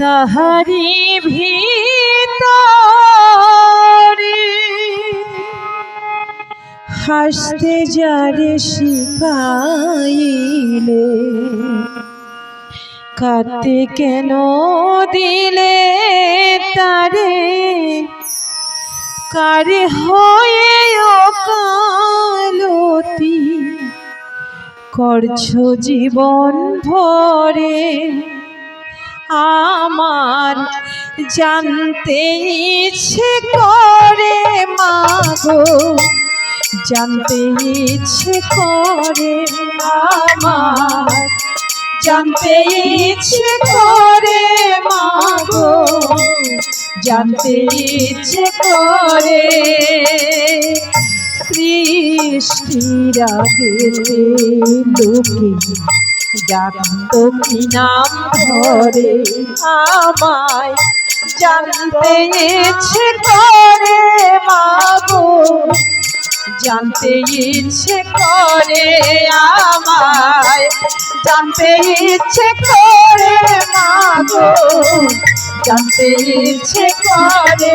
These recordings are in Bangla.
তাহারি ভিতরে হাসতে যারে শিখাইলে, কাঁদতে কেন দিলে তারে? কারে হয়ে কালতি করছ জীবন ভরে? আমার জানতে ইচ্ছে করে মাগো জানতে ইচ্ছে করে আমার, জানতে ইচ্ছে করে মাগো জানতে ইচ্ছে করে সৃষ্টির আগেতে লোকে। কি নাম ধরে আমায় জানতে ইচ্ছে করে মাগো জানতে ইচ্ছে করে আমায়, জানতে ইচ্ছে করে মাগো জানতে ইচ্ছে করে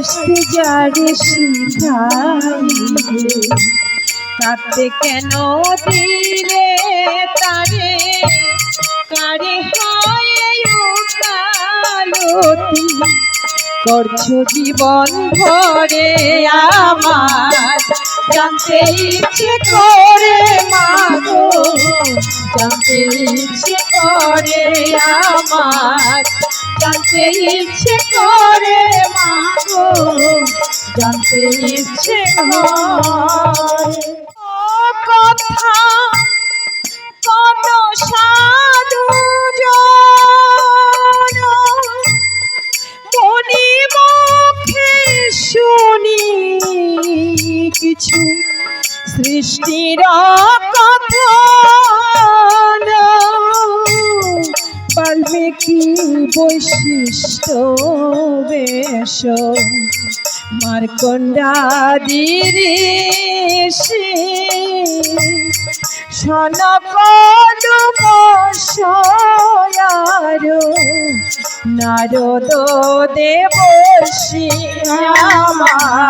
হাসতে যারে শিখাইলে কাঁদতে কেন দিলে তারে? কারে হয় কালতি করছ জীবন ভরে আমার। জানতে ইচ্ছে করে মাগো জানতে ইচ্ছে করে আমার। জানতে ইচ্ছে করে মাগো জানতে ইচ্ছে কথা কিছু সৃষ্টির বাল্মীকি বৈশিষ্ট্য বেশ? মার্কণ্ডাদির সনকল বসয়ার নারদ দেবশী আমার।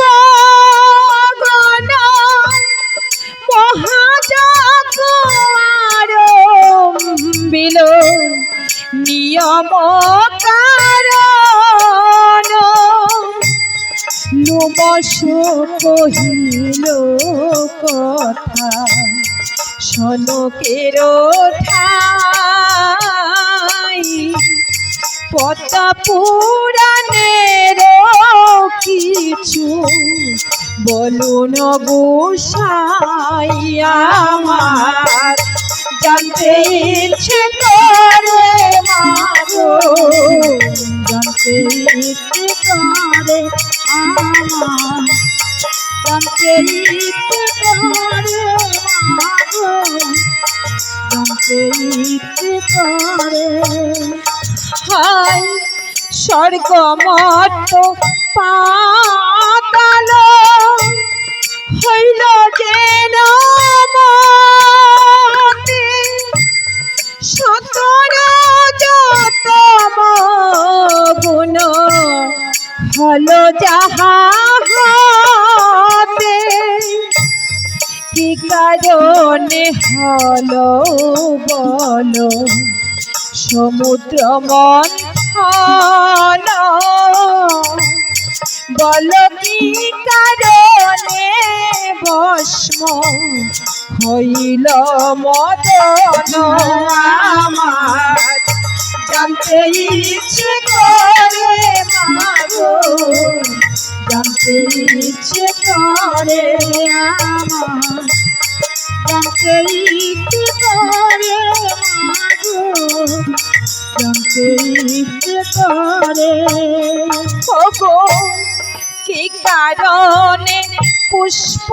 নিয়ম কারণ কহিল কথা, সনকের ঠাই। পদ্মা পুরাণের কিছু বলুন গোসাই আমার। জানতে ইচ্ছে করে জানতে স্বর্গ মত পাতাল। হইল যেন হল যাহা হতে কারণে হলো বলো? সমুদ্র মন্থন বল কি কারণে ভস্ম হইল মদন? আমার জানতে ইচ্ছে ইচ্ছে করে আমার করে করে। কি কারণে পুষ্পধারী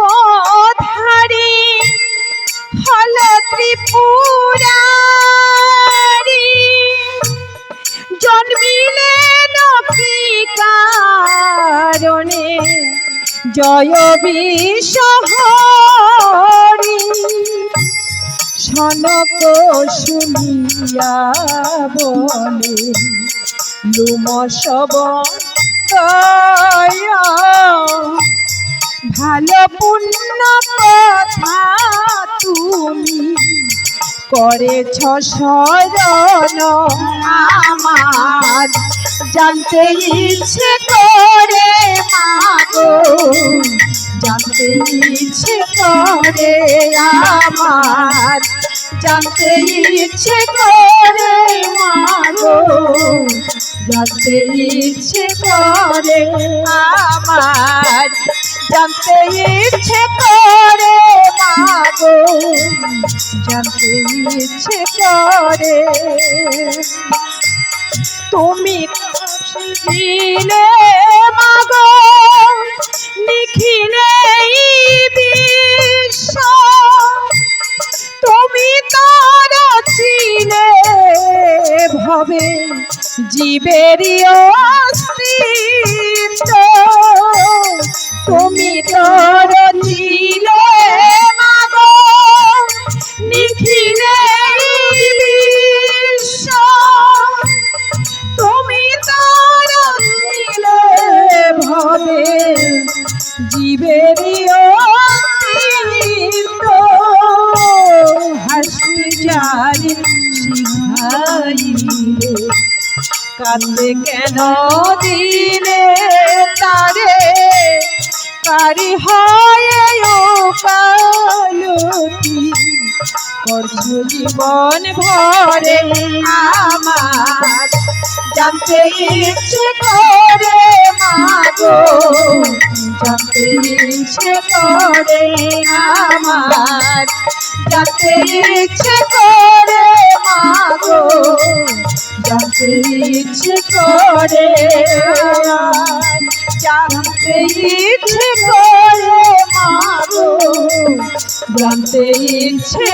হল ত্রিপুরারি? জন্মিলেন কি কারণে জয় বিশহরি সনক শুনিয়া বলে লুম সব ভালো পুণ্য কথা তুমি করেছ শরণ আমার। জানতে ইচ্ছে করে জানতে ইচ্ছে করে আমার জানতে ইচ্ছে করে মাগো জানতে ইচ্ছে করে আমার জানতে ইচ্ছে করে মাগো জানতে ইচ্ছে করে। তুমি দিলে মাগো কান্দে কেন দিলে তারে? কারি হয় করছ জীবন ভরে আমার। জানতে ইচ্ছে করে মাগো, জানতে ইচ্ছে করে আমার। জানতে ইচ্ছে করে ইচ্ছে করে। মাগো জানতে ইচ্ছে